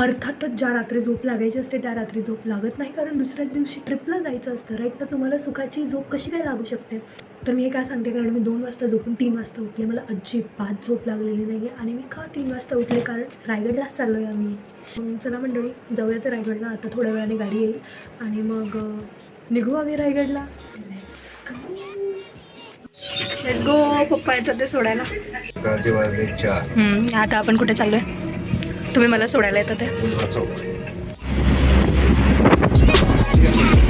अर्थातच ज्या रात्री झोप लागायची असते त्या रात्री झोप लागत नाही. कारण दुसऱ्या दिवशी ट्रिपला जायचं असतं राईट तर तुम्हाला सुखाची झोप कशी काय लागू शकते? तर मी हे काय सांगते? कारण मी दोन वाजता झोपून तीन वाजता उठले. मला अजिबात झोप लागलेली नाही आहे आणि मी का तीन वाजता उठले? कारण रायगडलाच चाललो आहे आम्ही चला मंडळी जाऊया तर रायगडला. आता थोड्या वेळाने गाडी येईल आणि मग निघू आम्ही रायगडला. गो पप्पा येतात ते सोडायला. आता आपण कुठे चाललोय? तुम्ही मला सोडायला येतं ते पुन्हा चौक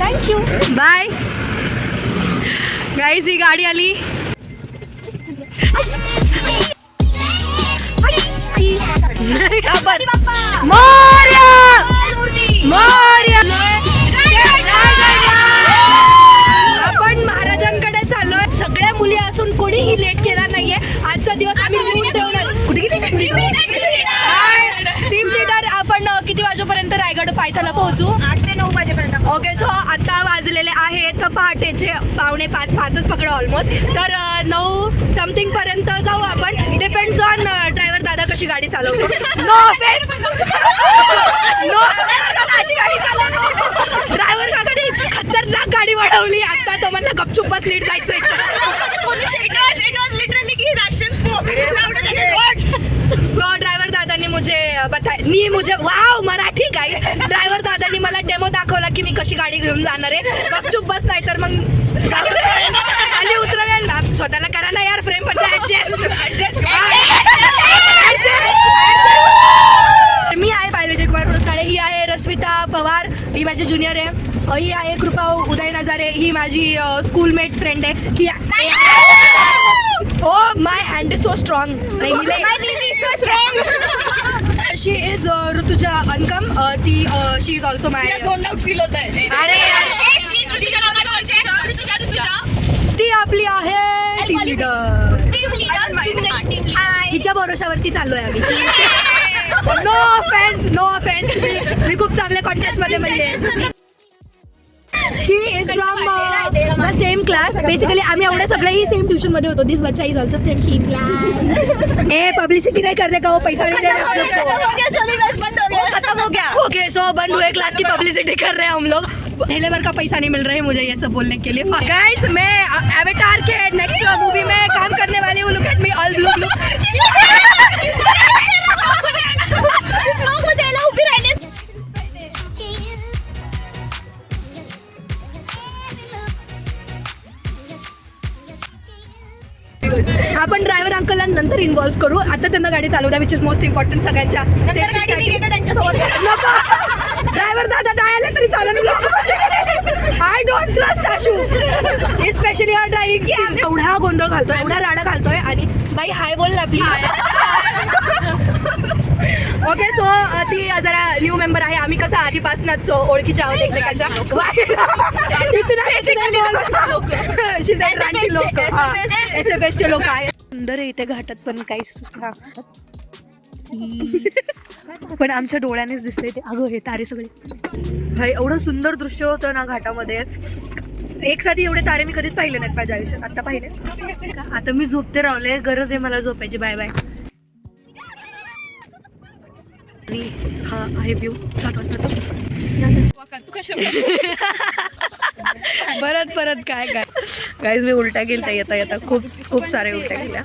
थँक्यू बाय गाईज ही गाडी आली मोरया! मोरया! पायथ्याला पोहोचू. आठ ते नऊ वाजेपर्यंत ओके सो आता वाजलेले आहेत पहाटेचे पावणे पाच पाचच पकडा ऑलमोस्ट तर नऊ समथिंग पर्यंत जाऊ आपण. डिपेंड्स ऑन ड्रायव्हर दादा कशी गाडी चालवतो. नो ऑफेन्स नो अशी गाडी चालवतो. ड्रायव्हर काकाने खतरनाक गाडी वाढवली आता तर म्हणलं गपचूप बस नीट जायचंय तो ड्रायव्हर दादानी मुझे नी मुझे वाव मराठी गाई ड्रायव्हर दादानी मला डेमो दाखवला की मी कशी गाडी घेऊन जाणार आहे. गपचूप बस नाही तर मग. खाली उतरवेल ना. स्वतःला करा ना यार फ्रेम पण ऍडजस्ट मी आहे बायोलॉजी कुमार पुरस्कारे ही आहे रश्मिता पवार. ही माझी ज्युनियर आहे. ही आहे कृपा उदय नजारे. ही माझी स्कूलमेट फ्रेंड आहे. ही हो my hand is so strong she is Rutuja अनकम ती शी इज ऑल्सो माय अरे यार ती आपली आहे टीम लीडर हिच्या भरोशावरती चाललोय आम्ही. नो ऑफेन्स नो ऑफेन्स मी खूप चांगल्या कॉन्टेस्टमध्ये म्हणजे she is from the same class basically आम्ही एवढे सगळेही सेम ट्युशन मध्ये होतो. दिस बच्चा is also friendship a publicity नहीं करने का वो पैसा नहीं देना हम लोग को ओके सो बंद हुए क्लास की पब्लिसिटी कर रहे हैं हम लोग. पहले बार का पैसा नहीं मिल रहा है मुझे ये सब बोलने के लिए. गाइस मैं एवेटार के नेक्स्ट मूवी में काम करने वाली हूँ. Look at me all look look आपण ड्रायव्हर अंकलला नंतर इन्व्हॉल्व करू. आता त्यांना गाडी चालवू द्या विच इज मोस्ट इम्पॉर्टंट सगळ्यांच्या ड्रायव्हर दादा डायला तरी चालेल I don't trust Ashu specially हा ड्रायव्हिंग एवढा गोंधळ घालतोय एवढा राडा घालतोय आणि बाई हाय बोल ना प्लीज ओके सो ती जरा न्यू मेंबर आहे. आम्ही कसं आधीपासूनच ओळखीच्या आहोत एकमेकांच्या. लोक आहेत सुंदर आहे इथे घाटात पण काहीच हा. पण आमच्या डोळ्यानेच दिसतंय ते. अगं हे तारे सगळे. भाई एवढं सुंदर दृश्य होतं ना घाटामध्ये. एक साधी एवढे तारे मी कधीच पाहिले नाहीत माझ्या आयुष्यात. आता पाहिले? आता मी झोपते रावले. गरज आहे मला झोपायची. बाय बाय आणि हा आहे व्ह्यू सात वाजता परत परत काय काय? काहीच मी उलट्या गेलत्या येता येता. खूप खूप सारे उलट्या गेल्या.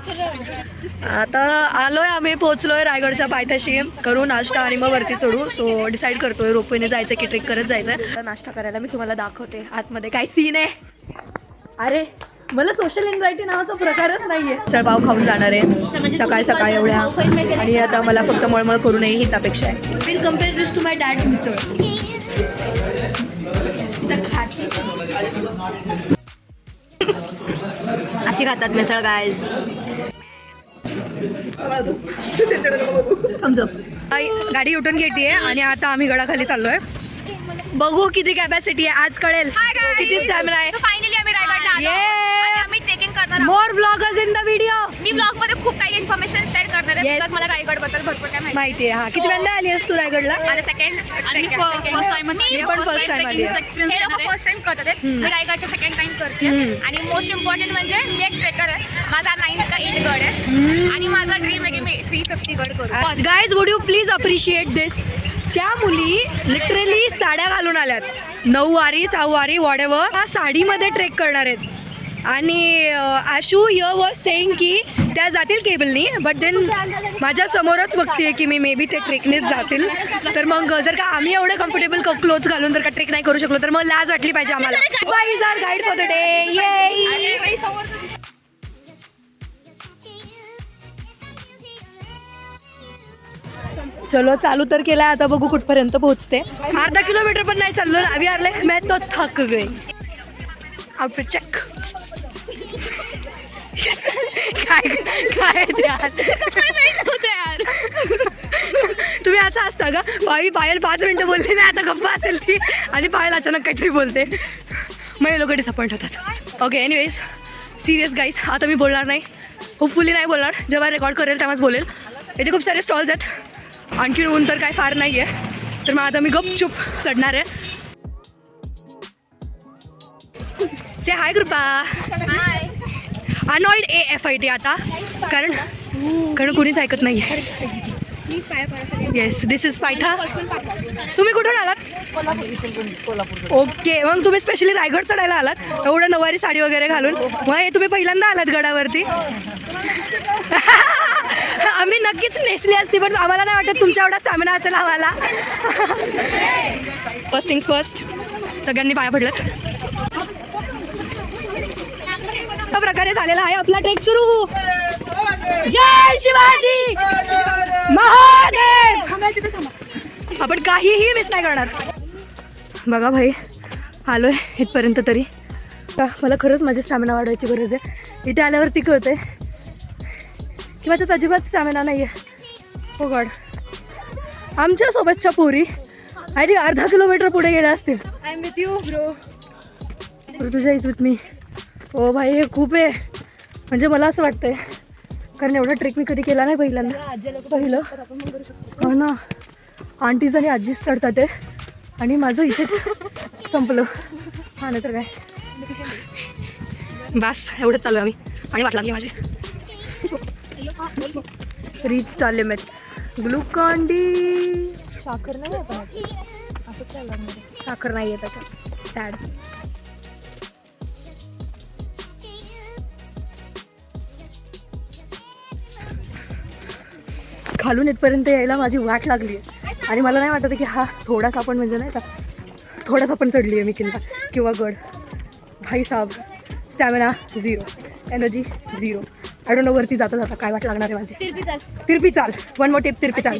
आता आलोय आम्ही पोहोचलोय रायगडच्या पायथ्याशी. करू नाश्ता आणि मग वरती चढू. सो डिसाईड करतोय रोपवेने जायचं की ट्रेक करत जायचं नाश्ता करायला मी तुम्हाला दाखवते. आतमध्ये काय सीन आहे? अरे मला सोशल एन्झायटी नावाचा प्रकारच नाहीये. सळपाव खाऊन जाणार आहे. सकाळ सकाळ एवढ्या. आणि आता मला फक्त मळमळ करू नये हीच अपेक्षा आहे. Will compare this to my dad misal अशी खातात मिसळ गायज गाडी उठून घेते आणि आता आम्ही गडाखाली चाललोय. बघू किती कॅपॅसिटी आहे आज कळेल. किती स्टॅमिना आहे. फायनली आम्ही रायगडला आलो. Yeah. आणि आम्ही ट्रेकिंग करणार आहोत. More bloggers in the video मी ब्लॉगमध्ये खूप काही इन्फॉर्मेशन शेअर करणार आहे. बिकॉज मला रायगडबद्दल भरपूर काय माहिती आहे. हा किती वेळा आली आहेस तू रायगडला? आणि सेकंड आणि फर्स्ट टाइम मी पण first time आली आहे. हे लोक फर्स्ट टाइम करतात. मी रायगडचा सेकंड टाइम करते. आणि मोस्ट इम्पॉर्टंट म्हणजे मी एक ट्रेकर आहे. माझा नाईन का एट गड आहे. आणि माझा ड्रीम आहे की मी थ्री फिफ्टी गड करू. Guys would you please appreciate this त्या मुली लिटरली साड्या घालून आल्यात. नऊवारी सहावारी वॉडेवर हा साडीमध्ये ट्रेक करणार आहेत. आणि आशू य वॉज सेईंग की त्या जातील केबलनी बट देन माझ्या समोरच बघते की मी मे बी ते ट्रेकनेच जातील. तर मग जर का आम्ही एवढे कम्फर्टेबल क्लोथ घालून जर का ट्रेक नाही करू शकलो तर मग लाज वाटली पाहिजे आम्हाला. गाईड फॉर द डे चलो चालू तर केलाय आता बघू कुठपर्यंत पोहोचते. अर्धा किलोमीटर पण नाही चाललो ना वी आर मैं तो थक गई आउटफिट चेक काय काय ते यार? तुम्ही असं असता का? बाई पायल पाच मिनिटं बोलली नाही आता गप्पा असेल ती. आणि पायल अचानक काहीतरी बोलते. मग हे लोक डिसअपॉइंट होतात. ओके एनिवेज सिरियस गाईस आता मी बोलणार नाही. होपफुली नाही बोलणार. जेव्हा रेकॉर्ड करेल तेव्हाच बोलेल. इथे खूप सारे स्टॉल्स आहेत. आणखीन ऊन तर काय फार नाही आहे तर मग आता मी गपचूप चढणार आहे. Say hi Kripa annoyed A F I T आता. कारण कारण कोणीच ऐकत नाही येस दिस इज पायथा तुम्ही कुठून आलात? ओके मग तुम्ही स्पेशली रायगड चढायला आलात. एवढं नऊवारी साडी वगैरे घालून. मग हे तुम्ही पहिल्यांदा आलात गडावरती. आम्ही नक्कीच नेसली असती पण आम्हाला नाही वाटत तुमच्या एवढा स्टॅमिना असेल आम्हाला. फर्स्ट थिंग्स फर्स्ट सगळ्यांनी पाया पडलं. प्रकारे झालेला आहे आपला ट्रेक सुरू. जय शिवाजी! महादेव! आपण काहीही मिस नाही करणार. बघा भाई आलोय इथपर्यंत तरी. मला खरंच माझी स्टॅमिना वाढवायची गरज आहे. इथे आल्यावरती कळतंय. की माझ्यात अजिबात स्टॅमिना नाही आहे गॉड आमच्या सोबतच्या पोरी आय थिंक अर्धा किलोमीटर पुढे गेल्या असतील. I am with you bro तुझ्या इज विथ मी हो भाई हे खूप आहे. म्हणजे मला असं वाटतंय कारण एवढा ट्रेक मी कधी केला नाही पहिल्यांदा. पहिलं. हो ना. आंटीज आणि आजीच चढतात ते आणि माझं इथेच संपलं. हा नाही तर काय? बस एवढंच चालू आहे आम्ही. आणि वाट लागली माझी. रीच लिमिट्स ग्लुकॉन्डी साखर नाही आहे पण साखर नाही आहे त्याच्यात. सॅड खालून इथपर्यंत यायला माझी वाट लागली आहे. आणि मला नाही वाटत की हा थोडासा पण म्हणजे नाही का थोडासा पण चढली आहे मी किल्ला किंवा गड. भाई साहब stamina zero energy zero I don't know वरती जाता जाता काय वाट लागणार आहे माझी. तिरपी चाल. तिरपी चाल. वन मोर टिप तिरपी चाल.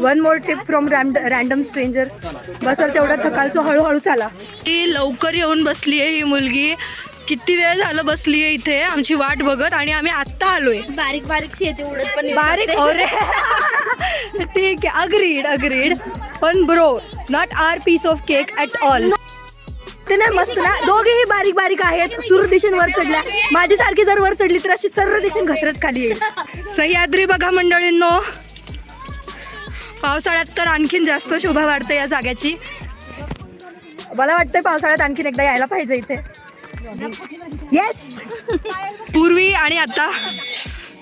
One more tip from random stranger बसल तेवढा थकालचो हळूहळू चाला. ती लवकर येऊन बसली आहे ही मुलगी. किती वेळ झालं बसली आहे इथे? आमची वाट बघत आणि आम्ही आत्ता आलोय. बारीक बारीक शेती उडत पण बारीक. अरे. ठीक आहे अग्रीड अग्रीड पण bro not are piece of cake at all ते नाही मस्त ना. दोघेही बारीक बारीक आहेत. सूर दिशेन वर चढल्या. माझी सारखी जर वर चढली तर अशी सर्व दिशेन घसरत खाली येईल. सह्याद्री बघा मंडळींनो. पावसाळ्यात तर आणखीन जास्त शोभा वाढते या जाग्याची मला वाटतंय पावसाळ्यात आणखीन एकदा यायला पाहिजे इथे. येस पूर्वी आणि आता.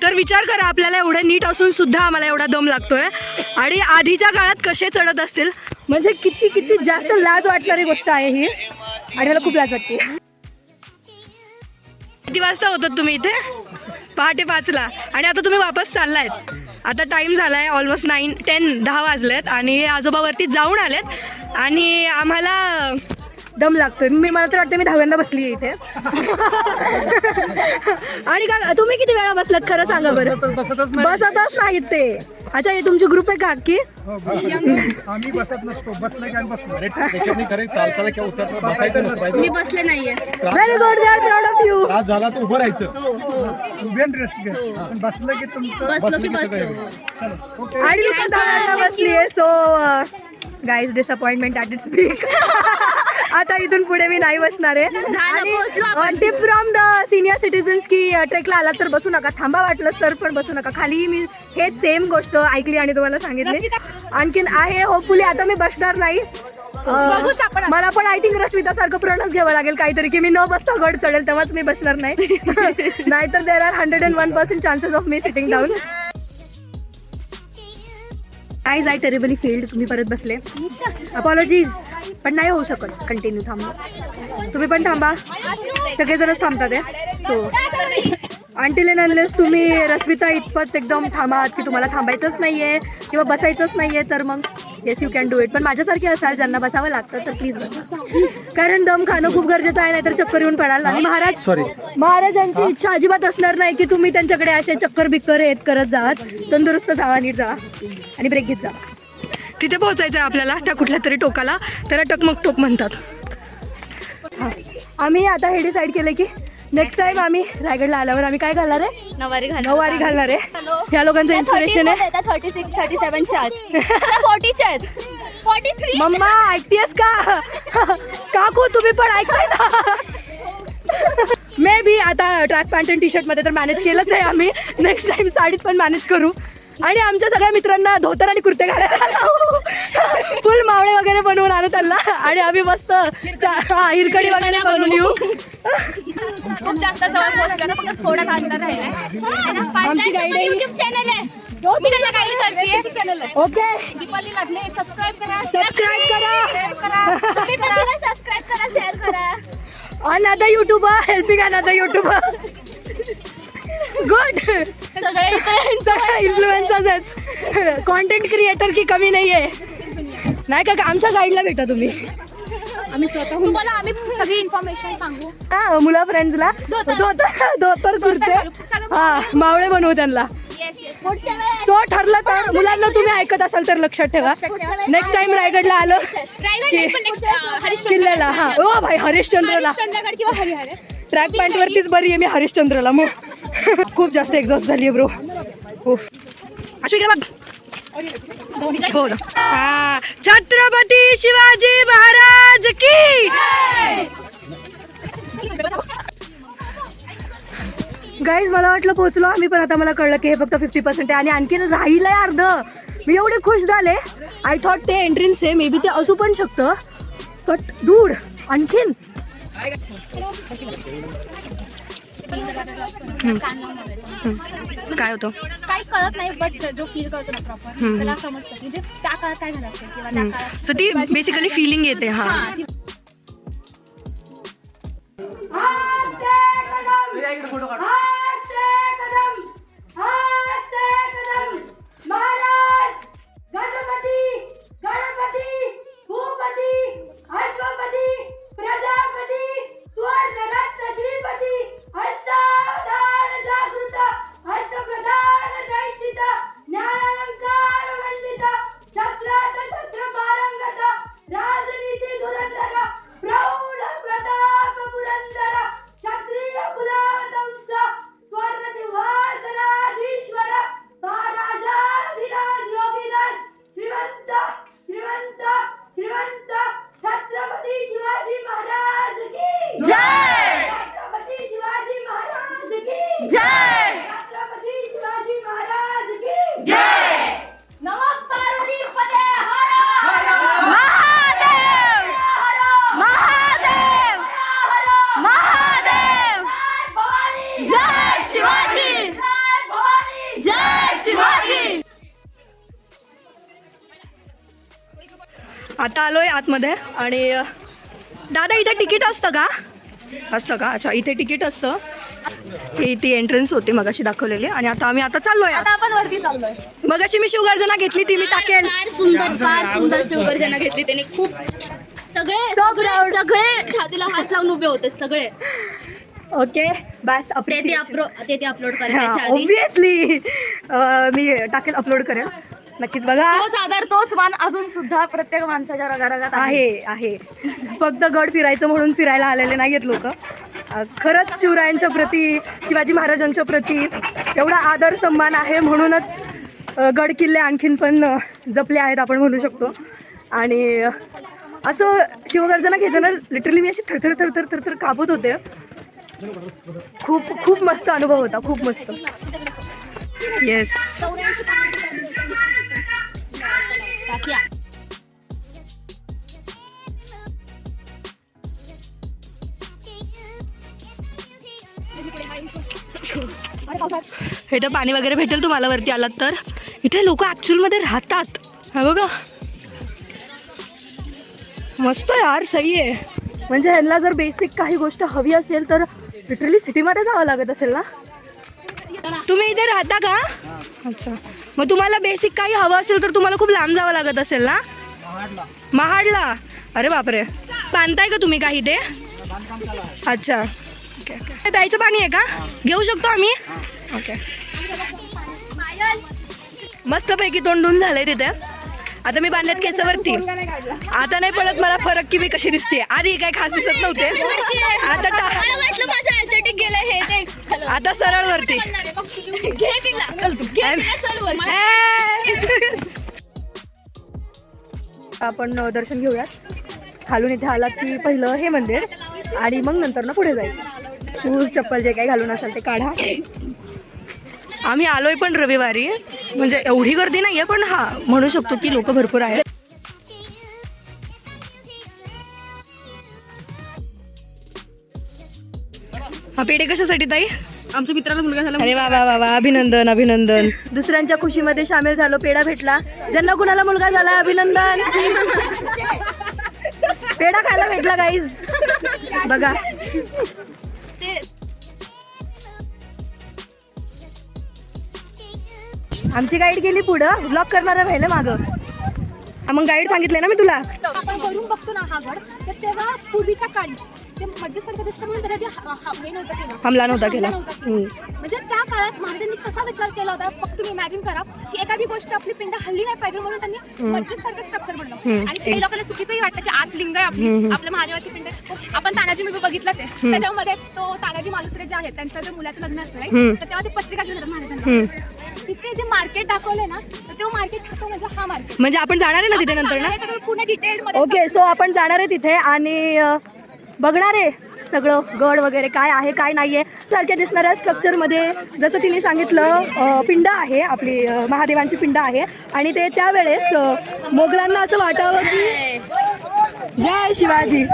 तर विचार करा आपल्याला एवढं नीट असून सुद्धा आम्हाला एवढा दम लागतोय. आणि आधीच्या काळात कसे चढत असतील? म्हणजे किती किती जास्त लाज वाटणारी गोष्ट आहे ही. आणि मला खूप लाज वाटते. किती वाजता होतात तुम्ही इथे? पहाटे पाचला. आणि आता तुम्ही वापस चाललायत. आता टाईम झाला आहे ऑलमोस्ट नाईन टेन दहा वाजलेत आणि आजोबावरती जाऊन आलेत. आणि आम्हाला दम लागतोय. मी मला तर वाटतं मी दहाव्यांदा बसली आहे इथे. आणि का तुम्ही किती वेळा बसलात? खरं सांगा बरं. बसतच नाहीत ते. अच्छा हे तुमची ग्रुप आहे का की आम्ही बसत नसतो. बसलं की मी बसले नाहीये. Very good we are proud of you त्रास झाला तर उभं राहायचं. हो हो. उभे रेस्ट घ्या पण बसलं की तुमचं बसलो की बसलं बसलो. चला. ओके आणि मी पण दहाव्यांदा बसली आहे so guys disappointment at it speak आता इथून पुढे मी नाही बसणार आहे. पोहोचलो आणि tip from the senior citizens की ट्रेकला आलात तर बसू नका. थांबा वाटलंच तर पण बसू नका. खाली मी हेच सेम गोष्ट ऐकली आणि तुम्हाला सांगितली. आणखीन आहे होपफुली आता मी बसणार नाही. मला पण आय थिंक रश्मिता सारखं प्रणच घ्यावं लागेल काहीतरी की मी न बसता गड चढेल तेव्हाच मी बसणार नाही. नाहीतर there are hundred and one percent chances of me sitting down eyes I terribly failed तुम्ही परत बसले. अपॉलॉजीज पण नाही होऊ शकत. कंटिन्यू थांबा. तुम्ही पण थांबा. सगळेजणच थांबतात आहे सो अनटिल एन अनलेस तुम्ही रस्विता इतपत एकदम थांबात की तुम्हाला थांबायचंच नाही आहे किंवा बसायचंच नाही आहे तर मग? Yes you can do it पण माझ्यासारखे असाल ज्यांना बसावं लागतं तर प्लीज बसा. कारण दम खाणं खूप गरजेचं आहे नाहीतर चक्कर येऊन पडाल. आणि महाराज सॉरी महाराजांची इच्छा अजिबात असणार नाही की तुम्ही त्यांच्याकडे असे चक्कर बिक्कर येत करत जात तंदुरुस्त जावा नीट जावा. आणि ब्रेक घेत जा तिथे पोहोचायचं आहे आपल्याला त्या कुठल्या तरी टोकाला. त्याला टकमक टोक म्हणतात. हां. आम्ही आता हे डिसाईड केलं की नेक्स्ट टाइम आम्ही रायगडला आल्यावर आम्ही काय घालणार आहे? नवारी घाल नऊवारी घालणार आहे. ह्या लोकांचं इन्स्पिरेशन आहे. थर्टी सिक्स थर्टी फोर्टीच्या आहेत. फोर्टी थ्री मम्मा ऐकतेस का? काकू तुम्ही पण ऐकताय ना. मे बी आता ट्रॅक पॅन्ट आणि टी शर्टमध्ये तर मॅनेज केलंच आहे आम्ही. नेक्स्ट टाइम साडीत पण मॅनेज करू. आणि आमच्या सगळ्या मित्रांना धोतर आणि कुर्ते घालायला फुल मावळे वगैरे बनवून आणू त्यांना. आणि आम्ही मस्त हा, हिरकडी वगैरे बनवून येऊ खूप जास्त फक्त थोडं आमची guide आहे. युट्यूब चॅनल आहे. मी त्याला गाईड करते. चॅनल आहे. ओके. दीपाली लागले. सबस्क्राईब करा. सबस्क्राईब करा. तुम्ही पण तिला सबस्क्राईब करा शेअर करा. Another YouTuber helping another YouTuber good सगळे सगळ्या इन्फ्लुएन्सर्स कॉन्टेंट क्रिएटर की कमी नाही आहे नाही का आमच्या गाईडला भेटा तुम्ही. आम्ही स्वतःहून तुम्हाला आम्ही सगळी इन्फॉर्मेशन सांगू. हा मुला फ्रेंड्सला धोतर. धोतर धोतर कुर्ते. हा मावळे बनवू त्यांना. येस येस पुढच्या वेळेस. सो ठरलं तर मुलांना तुम्ही ऐकत असाल तर लक्षात ठेवा. नेक्स्ट टाइम रायगडला आलो किल्ल्याला. हा. ओ भाई हरिश्चंद्रला. ट्रॅक पॅन्ट वरतीच बरी आहे मी हरिश्चंद्रला मग. खूप जास्त एक्झॉस्ट झाली आहे ब्रो हो बघ. हो. हा. छत्रपती शिवाजी महाराज की! गाईज मला वाटलं पोहोचलो आम्ही पण आता मला कळलं की हे फक्त फिफ्टी पर्सेंट आहे आणि आणखीन राहिलं आहे अर्ध. मी एवढे खुश झाले. आय थॉट ते एंट्रन्स आहे मे बी ते असू पण शकतं. बट दूड आणखीन काय होतं? काही कळत नाही बट जो फील करतो ना प्रॉपर त्याला समजतं. म्हणजे त्या काळात काय झालं असेल किंवा त्या काळात सो ती बेसिकली फिलिंग येते हा. हा, ती- गणपती भूपती अश्वपती। राजनीती धुरंधर प्रौढ प्रताप पुरंदर आतमध्ये आणि दादा इथे तिकीट असतं का? असतं का? अच्छा इथे तिकीट असतं. ही ती एंट्रन्स होती मगाशी दाखवलेली. आणि आता आम्ही आता चाललोय. आत. आपण वरती चाललोय. मगाशी मी शिवगर्जना घेतली ती मी टाकेल. फार सुंदर फार सुंदर शिवगर्जना घेतली त्यांनी खूप सगळे सगळे सगळे छातीला हात लावून उभे होते सगळे. ओके बस ते ते अपलोड करायच्या आधी. ऑब्विसली मी टाकेल अपलोड करेल. नक्कीच बघा. तोच आधार तोच मान अजून सुद्धा प्रत्येक माणसाच्या रगारगात आहे. आहे फक्त गड फिरायचं म्हणून फिरायला आलेले नाहीत लोक. खरंच शिवरायांच्या प्रती शिवाजी महाराजांच्या प्रती एवढा आदर सन्मान आहे म्हणूनच गड किल्ले आणखीन पण जपले आहेत आपण म्हणू शकतो. आणि असं शिवगर्जना घेताना लिटरली मी अशी थरथर थरथर थरथर कापत होते. खूप खूप मस्त अनुभव होता. खूप मस्त. येस टाक्या. हे तर पाणी वगैरे भेटेल तुम्हाला वरती आलात तर. इथे लोक ॲक्च्युअलमध्ये राहतात. हा बघा. मस्त यार सही आहे. म्हणजे ह्यांना जर बेसिक काही गोष्ट हवी असेल तर लिटरली सिटीमध्ये जावं लागत असेल ना? तुम्ही इथे राहता का? अच्छा. मग तुम्हाला बेसिक काही हवं असेल तर तुम्हाला खूप लांब जावं लागत असेल ना? महाडला. अरे बापरे. बांधताय का तुम्ही काही ते अच्छा. ओके ओके प्यायचं पाणी आहे का? घेऊ शकतो आम्ही? ओके मस्तपैकी तोंडून झालंय तिथे. आता मी बांधल्यात केसावरती. आता नाही पडत मला फरक की मी कशी दिसते आधी काही खास दिसत नव्हते. आता टा- हे. आता सरळ वरती. घे तिला. चल तू. घे तिला, चल वर. आपण दर्शन घेऊयात. खालून इथे आलात की पहिलं हे मंदिर आणि मग नंतर ना पुढे जायचं. शूज चप्पल जे काही घालून असाल ते काढा. आम्ही आलोय पण रविवारी. म्हणजे एवढी गर्दी नाही आहे पण हा म्हणू शकतो की लोक भरपूर आहेत. हा पेढे कशासाठी ताई? आमच्या मित्राला मुलगा झाला. अरे वा वा वा वा अभिनंदन अभिनंदन. दुसऱ्यांच्या खुशीमध्ये सामील झालो पेढा भेटला. ज्यांना कुणाला मुलगा झाला अभिनंदन. पेढा खायला भेटला गाईज बघा. आमची गाईड गेली पुढं. ब्लॉक करणारा राहिलं मागं. हा, मग गाईड सांगितलंय ना मी तुला. आपण वरून बघतो ना हा गड तर तेव्हा पूर्वीच्या काळी ते दिसतं म्हणून नव्हतं केलं. हमला नव्हता केला. म्हणजे त्या काळात महाराजांनी कसा विचार केला होता? फक्त तुम्ही इमॅजिन करा की एखादी गोष्ट आपली पिंड हल्ली नाही पाहिजे म्हणून त्यांनी मध्यसारखं स्ट्रक्चर बनलं आणि काही लोकांना चुकीचंही वाटतं की आत लिंग आहे आपली. आपल्या महादेवाची पिंड आहे. आपण तानाजी मी बघितलंच आहे. त्याच्यामध्ये तो तानाजी मालुसरे जे आहेत त्यांचं जर मुलाचं लग्न असतं? तर तेव्हा ते पत्रिका घेऊन येतात महाराजांना. तिथे जे मार्केट दाखवलंय ना तर तो मार्केट दाखव म्हणजे हा मार्केट म्हणजे आपण जाणार आहे ना तिथे नंतर ना? पुणे डिटेल ओके सो आपण जाणार आहे तिथे आणि अ, बघणार आहे सगळं गड वगैरे काय आहे काय नाही आहे सारख्या दिसणाऱ्या स्ट्रक्चरमध्ये जसं तिने सांगितलं अ, पिंड आहे आपली अ, महादेवांची पिंड आहे. आणि ते त्यावेळेस अ, मोगलांना असं वाटावं की जय शिवाजी.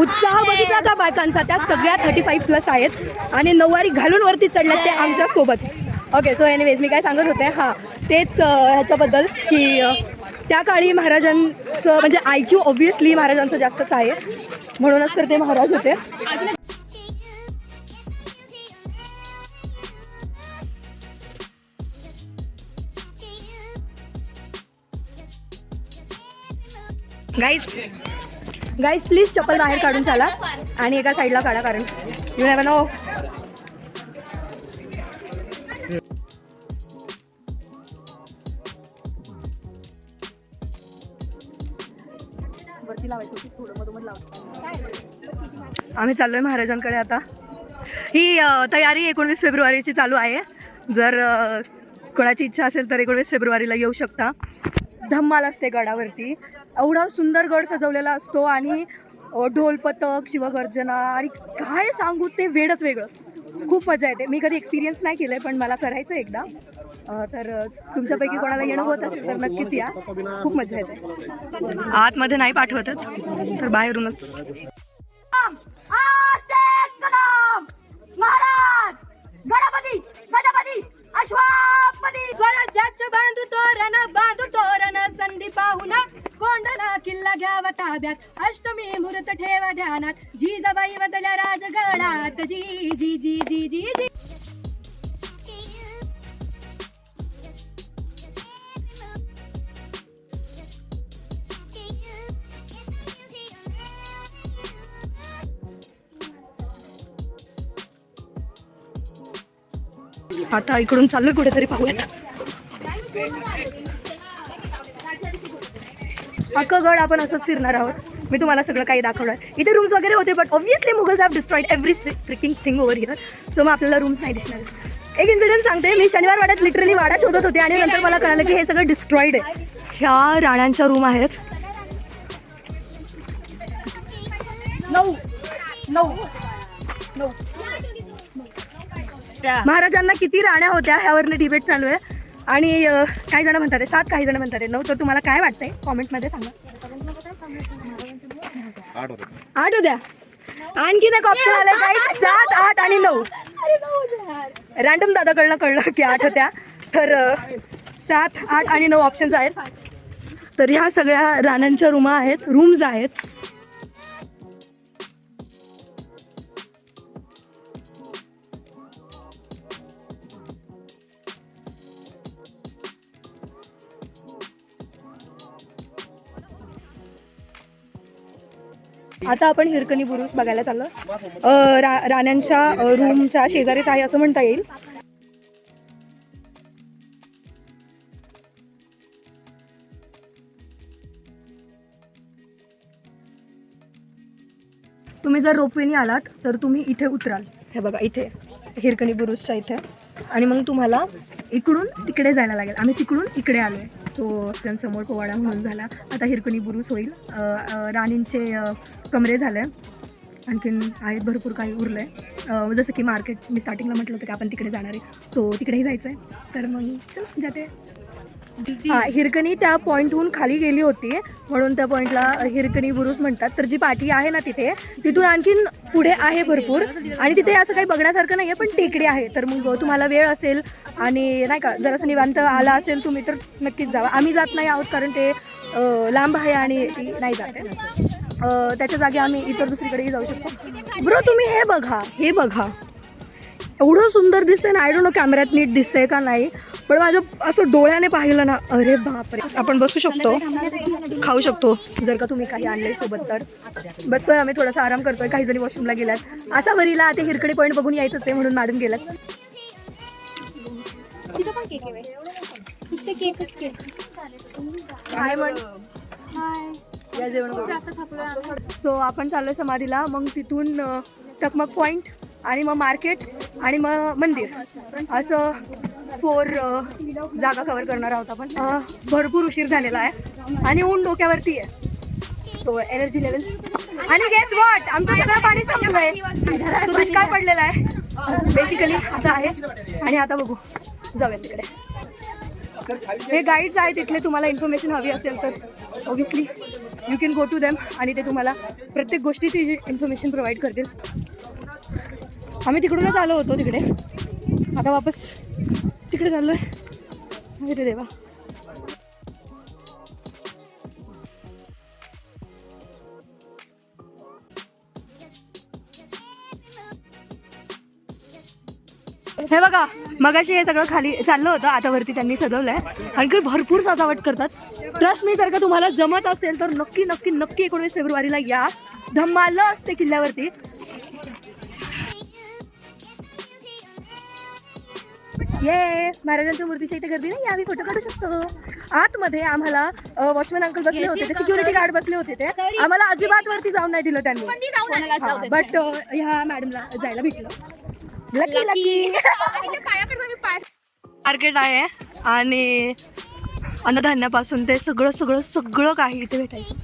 उत्साह बघितला का बायकांचा? त्या सगळ्या थर्टी फाईव्ह प्लस आहेत. आणि नऊवारी घालून वरती चढल्यात ते आमच्यासोबत. ओके सो एनिवेज मी काय सांगत होते? हां तेच ह्याच्याबद्दल की त्या काळी महाराजांचं म्हणजे आय क्यू ऑब्व्हियसली महाराजांचं जास्तच आहे. म्हणूनच तर ते महाराज होते. गाईज गाईज प्लीज चप्पल बाहेर काढून चाला आणि एका साईडला काढा कारण यू नॅव्हर नो आम्ही चाललोय महाराजांकडे आता. ही तयारी एकोणवीस फेब्रुवारीची चालू आहे. जर कोणाची इच्छा असेल तर एकोणवीस फेब्रुवारीला येऊ शकता. धम्माल असते गडावरती. एवढा सुंदर गड सजवलेला असतो आणि ढोल पथक शिवगर्जना आणि काय सांगू ते वेडच वेगळं. खूप मजा येते. मी कधी एक्सपिरियन्स नाही केलं पण मला करायचं आहे एकदा. तर तुमच्यापैकी कोणाला येणं होत असेल तर नक्कीच या. खूप मजा येते. आतमध्ये नाही पाठवतच तर बाहेरूनच. महाराज गणपती गणपती अश्वापती. स्वराज्याचं बांधू तोरण किल्ला घ्यावा ताब्यात. अष्टमी मुहूर्त ठेवा ध्यानात. जिजाबाई बदल्या राजगडात. जी जी जी जी जी जी. आता इकडून चाललोय कुठेतरी पाहूयात. अख्खं गड आपण असंच फिरणार आहोत. मी तुम्हाला सगळं काही दाखवलं इथे रूम्स वगैरे होते but obviously Mughals have destroyed every freaking thing over here so मग आपल्याला रूम्स नाही दिसणार. एक इन्सिडेंट सांगते मी शनिवार वाड्यात लिटरली वाडा शोधत होते आणि नंतर मला कळालं की हे सगळं डिस्ट्रॉइड आहे. ह्या राण्यांच्या रूम आहेत. नऊ. नऊ. नऊ. महाराजांना किती राण्या होत्या ह्यावरनं डिबेट चालू आहे. आणि काही जण म्हणतात सात काही जण म्हणतात नऊ तर तुम्हाला काय वाटतंय? कॉमेंटमध्ये सांगा. आठ होत्या? आणखीन एक ऑप्शन आलाय काही सात आठ आणि नऊ. रॅन्डम दादाकडनं कळलं की आठ होत्या. तर सात आठ आणि नऊ ऑप्शन्स आहेत. तर ह्या सगळ्या राण्यांच्या रूमा आहेत रूम्स आहेत. आता आपण हिरकणी बुरुज बघायला चाललो. रा राण्यांच्या रूमच्या शेजारीच आहे असं म्हणता येईल. तुम्ही जर रोपवेने आलात तर तुम्ही इथे उतराल. हे बघा इथे. हिरकणी बुरुजच्या इथे. आणि मग तुम्हाला इकडून तिकडे जायला लागेल. आम्ही तिकडून इकडे आलो आहे सो समोर पोवाडा म्हणून झाला. आता हिरकणी बुरुस होईल. राणींचे कमरे झाले. आणखीन आहेत भरपूर काही उरलं. आहे जसं की मार्केट मी स्टार्टिंगला म्हटलं होतं की आपण तिकडे जाणार आहे. सो तिकडेही जायचं आहे तर मग चल जाते. हा हिरकणी त्या पॉईंटहून खाली गेली होती. म्हणून त्या पॉईंटला हिरकणी बुरुज म्हणतात. तर जी पाठी आहे ना तिथे तिथून आणखीन पुढे आहे भरपूर. आणि तिथे असं काही बघण्यासारखं नाही आहे पण टेकडी आहे. तर मग तुम्हाला वेळ असेल आणि नाही का जरा असं निवांत आला असेल तुम्ही तर नक्कीच जावा. आम्ही जात नाही आहोत कारण ते लांब आहे आणि ती नाही जाते त्याच्या जागी आम्ही इतर दुसरीकडेही जाऊ शकतो. ब्रो तुम्ही हे बघा हे बघा. एवढं सुंदर दिसतंय ना आय डोंट नो कॅमेऱ्यात नीट दिसतंय का नाही पण माझं असं डोळ्याने पाहिलं ना अरे बापरे. आपण बसू शकतो खाऊ शकतो जर का तुम्ही काही आणले सोबत तर. बसतोय आम्ही थोडासा आराम करतोय काही जणी वॉशरूमला गेल्यात. असा वरीला ते हिरकडे पॉईंट बघून यायचंच आहे म्हणून मॅडम गेल्यात केक काय म्हण या जेवण सो आपण चाललोय समाधीला मग तिथून टकमक पॉईंट आणि मग मार्केट आणि मग मंदिर. असं फोर जागा कव्हर करणार आहोत आपण. भरपूर उशीर झालेला आहे. आणि ऊन डोक्यावरती आहे. तो एनर्जी लेवल आणि गेस वॉट आमचं सगळं पाणी संपलंय. दुष्काळ पडलेला आहे. बेसिकली असं आहे. आणि आता बघू. जाऊया तिकडे. हे गाईड्स आहेत तिथले. तुम्हाला इन्फॉर्मेशन हवी असेल तर obviously you can go to them आणि ते तुम्हाला प्रत्येक गोष्टीची इन्फॉर्मेशन प्रोव्हाइड करतील. आम्ही तिकडूनच आलो होतो तिकडे. आता वापस तिकडे चाललो आहे अरे देवा. हे बघा मगाशी हे सगळं खाली चाललं होतं. आता वरती त्यांनी सजवलंय. आणखी भरपूर सजावट करतात. ट्रस्ट मी जर का तुम्हाला जमत असेल तर नक्की नक्की नक्की एकोणीस फेब्रुवारीला या. धम्माल असते किल्ल्यावरती. ये महाराजांच्या मूर्तीच्या इथे गर्दी नाही आम्ही फोटो काढू शकतो. आतमध्ये आम्हाला वॉचमॅन अंकल बसले होते ते सिक्युरिटी गार्ड बसले होते ते. आम्हाला अजिबात वरती जाऊन नाही दिलं त्यांनी. बट ह्या मॅडमला जायला भेटलं. लकी लकी पायाकडे मी पाय मार्केट आहे. आणि अन्नधान्यापासून ते सगळं सगळं सगळं काही इथे भेटायचं.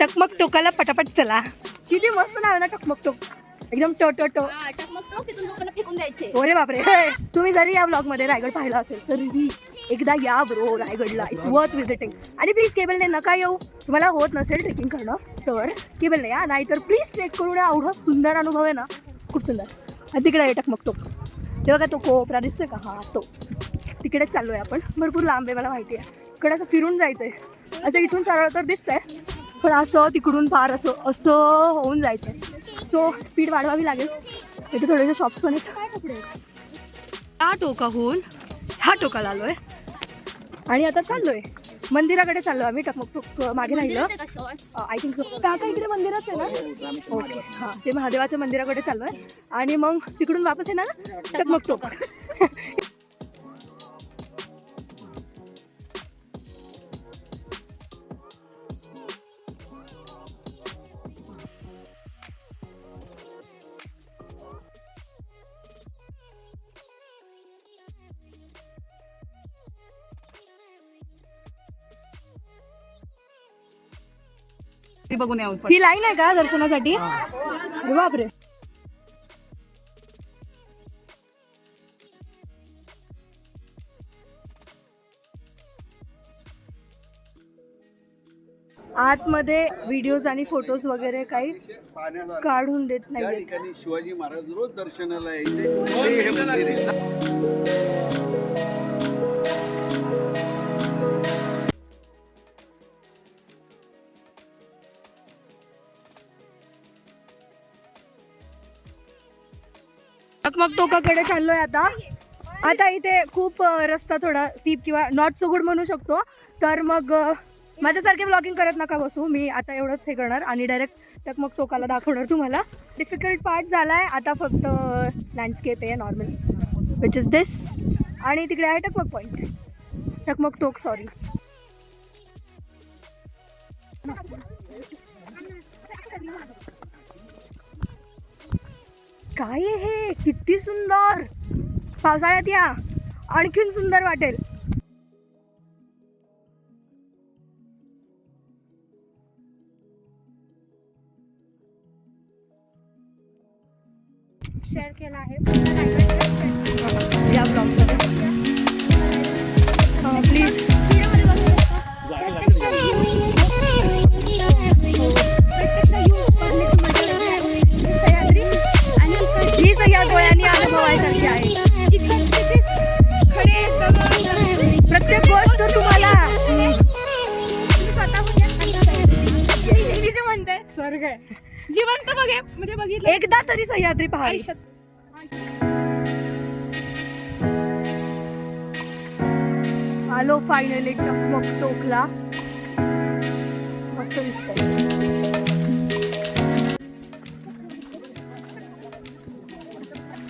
टकमक टोकाला पटापट चला. किती मस्त नाव ना टकमक टोक. एकदम टो टो टो. हा, टकमक टोक तिथून लोकांना फेकून द्यायचे. अरे बापरे. हे, तुम्ही जरी या ब्लॉगमध्ये रायगड पाहिला असेल तरीही एकदा या ब्रो रायगडला. इट्स वर्थ विजिटिंग आणि प्लीज केबलने नका येऊ. तुम्हाला होत नसेल ट्रेकिंग करणं तर केबलने या. नाहीतर प्लीज ट्रेक करून या एवढा सुंदर अनुभव आहे ना. खूप सुंदर. आणि तिकडे आहे टकमक टोक. तेव्हा का तो कोपरा दिसतोय का? हा तो तिकडेच चाललोय आपण. भरपूर लांब आहे मला माहिती आहे. इकडे असं फिरून जायचंय. असं इथून सरळ तर दिसतंय. पण असं तिकडून फार असं असं होऊन जायचंय सो स्पीड वाढवावी लागेल. इथे थोडेसे शॉप्स पण आहेत. काय कपडे ह्या टोकाहून ह्या टोकाला आलोय आणि आता चाललोय. मंदिराकडे चाललो आम्ही टोक मागे राहिलं. आय थिंक सो काका इकडे मंदिरच आहे ना? ओके हां ते महादेवाच्या मंदिराकडे चाललोय. आणि मग तिकडून वापस येणार ना? टकमक टोक. बघून यावं ही लाईन आहे का दर्शनासाठी? बापरे. आतमध्ये व्हिडिओज आणि फोटोज वगैरे काही काढून देत ठिकाणी शिवाजी महाराज रोज दर्शनाला यायचे. टकमक टोकाकडे चाललोय आता. आता इथे खूप रस्ता थोडा स्टीप किंवा नॉट सो गुड म्हणू शकतो. तर मग माझ्यासारखे ब्लॉगिंग करत नका बसू. मी आता एवढंच हे करणार आणि डायरेक्ट टकमक टोकाला दाखवणार तुम्हाला. डिफिकल्ट पार्ट झाला आहे आता फक्त लँडस्केप आहे नॉर्मल विच इज दिस आणि तिकडे आहे टकमक पॉईंट टकमक टोक सॉरी काय आहे हे? किती सुंदर. पावसाळ्यात या. आणखीन सुंदर वाटेल. शेअर केला आहे. प्लीज आहे. प्रत्येक गोष्ट तुम्हाला मी जे म्हणते स्वर्ग आहे. जिवंत बघे. म्हणजे बघितलं. एकदा तरी सह्याद्री पहा आयुष्यात. आलो फायनली टकमक टोकला. मस्त दिसतंय.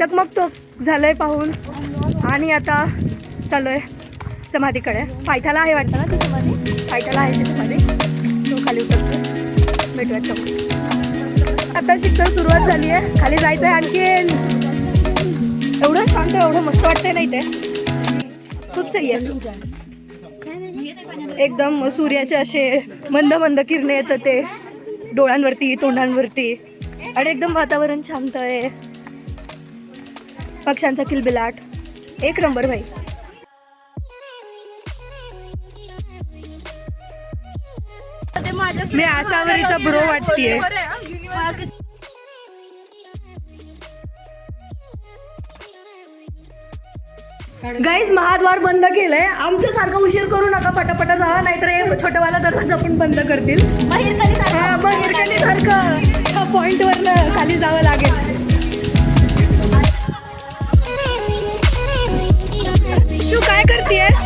टकमक टोक झालंय पाहून. आणि आता चालू आहे समाधीकडे. पायथ्याला आहे वाटतं ना ती समाधी? पायथ्याला आहे ती समाधी. तो खाली उतरतो भेटूया चौक आता शिक्षण सुरुवात झाली आहे खाली जायचं आहे आणखी एवढं शांत एवढं मस्त वाटतंय नाही ते खूप सही आहे. एकदम सूर्याचे असे मंद मंद किरणे येतात ते. डोळ्यांवरती तोंडांवरती. आणि एकदम वातावरण शांत आहे. पक्ष्यांचा किलबिलाट एक नंबर भाई. मी आसावरीचा ब्रो वाटतीये. गाईज महाद्वार बंद केलंय. आमच्यासारखा उशीर करू नका पटापटा जा नाहीतर हे छोटवाला दरवाजा पण बंद करतील. हा, मग हिरकणी सारखं पॉइंट वर खाली जावं लागेल. तू काय करतेस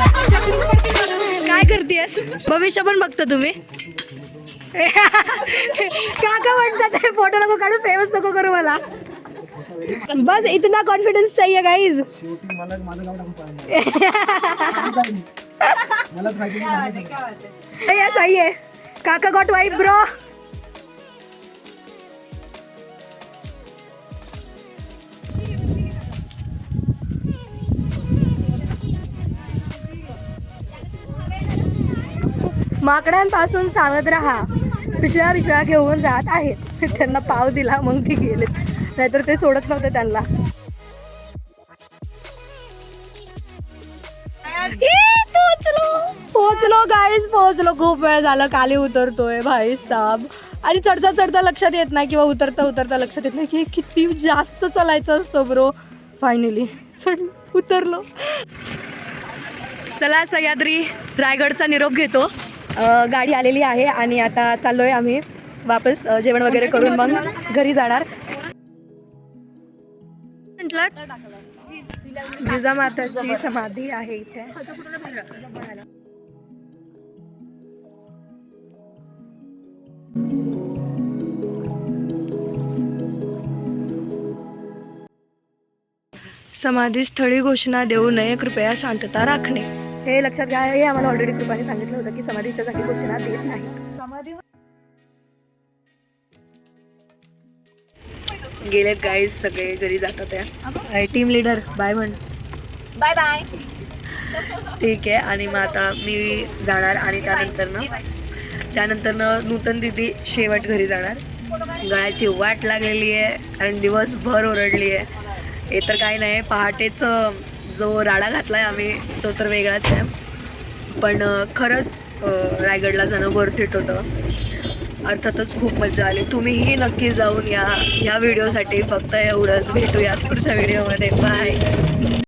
काय करतेस भविष्य पण बघता तुम्ही. काका म्हणतात फोटो नको काढू फेमस नको करू मला. बस इतना कॉन्फिडन्स चाहिए गाईज या सही आहे. काका गॉट वाईफ ब्रो माकडांपासून सावध राहा. पिशव्या पिशव्या घेऊन जात आहेत. त्यांना पाव दिला मग ते गेले नाहीतर ते सोडत नव्हते त्यांना. पोहोचलो. पोचलो पोचलो गाईज पोचलो खूप वेळ झाला खाली उतरतोय भाई साब. आणि चढता चढता लक्षात येत नाही किंवा उतरता उतरता लक्षात येत नाही की किती जास्त चालायचं असतं ब्रो फायनली चढ उतरलो. चला सह्याद्री रायगडचा निरोप घेतो. गाडी आलेली आहे आणि आता चाललोय आम्ही वापस जेवण वगैरे करून मग घरी जाणार. म्हटलं जिजामाताची समाधी आहे इथे. समाधीस्थळी घोषणा देऊ नये कृपया शांतता राखणे. हे लक्षात घ्या हे आम्हाला ऑलरेडी कृपाने सांगितलं होतं की समाधीच्या जागी घोषणा देत नाही. समाधी गेलेत गाईज सगळे घरी जातात त्या टीम लीडर बाय म्हण. बाय बाय ठीक आहे आणि मग आता मी जाणार आणि त्यानंतर ना त्यानंतर ना नूतन दिदी शेवट घरी जाणार. गळ्याची वाट लागलेली आहे आणि दिवसभर ओरडली आहे. हे तर काही नाही पहाटेच जो राडा घातला आहे आम्ही तो तर वेगळाच आहे. पण खरंच रायगडला जाणं वर्थ इट होतं. अर्थातच खूप मजा आली. तुम्हीही नक्की जाऊन या ह्या व्हिडिओसाठी फक्त एवढंच. भेटूयात पुढच्या व्हिडिओमध्ये बाय